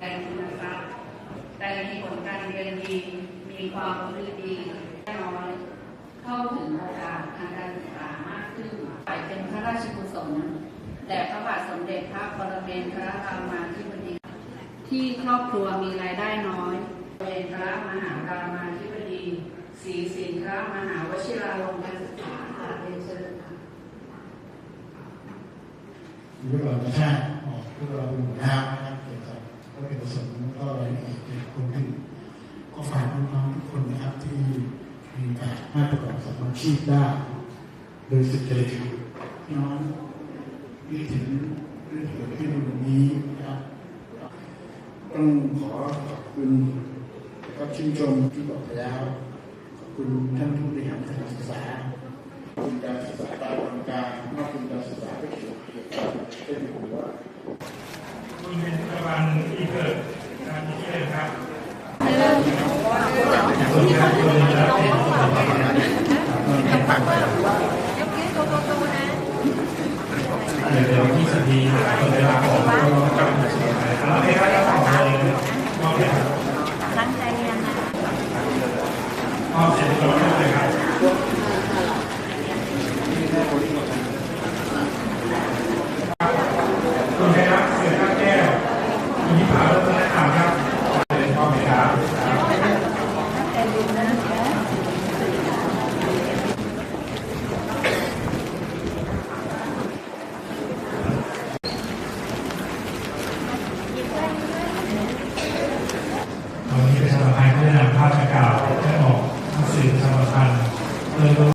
กันนะคะแต่มีผลการเรียนดีมีความรู้ดีแน่นอนเข้าถึงโอกาสทางการศึกษามากขึ้นฝ่เป็นพระราชกุศลแต่พระบาทสมเด็จพระปรมินทรรามาธิบดี ที่ครอบครัวมีรายได้น้อยเป็นพระมหารามาธิบดีศรีสินพระมหาวชิราลงกาศึกษาเรียนเชิญค่ะพวกเราจะใช่พวกเราหมู่นะครับ ให้ประกอบสัมมาชีพได้ โดยสุจริตน้องนึกถึงเรื่องที่เกิดขึ้นวันนี้นะครับต้องขอขอบคุณก็ชื่นชมที่บอกไปแล้ว ขอบคุณท่านผู้บริหารสถานศึกษาคุณการศึกษาตามโครงการนอกคุณการศึกษาไม่เกี่ยวกับเป็นหัวคุณเป็นพยาบาลที่เกิดการที่เกิดครับ เดี๋ยวยวที่สิบปีคนได้รับขอก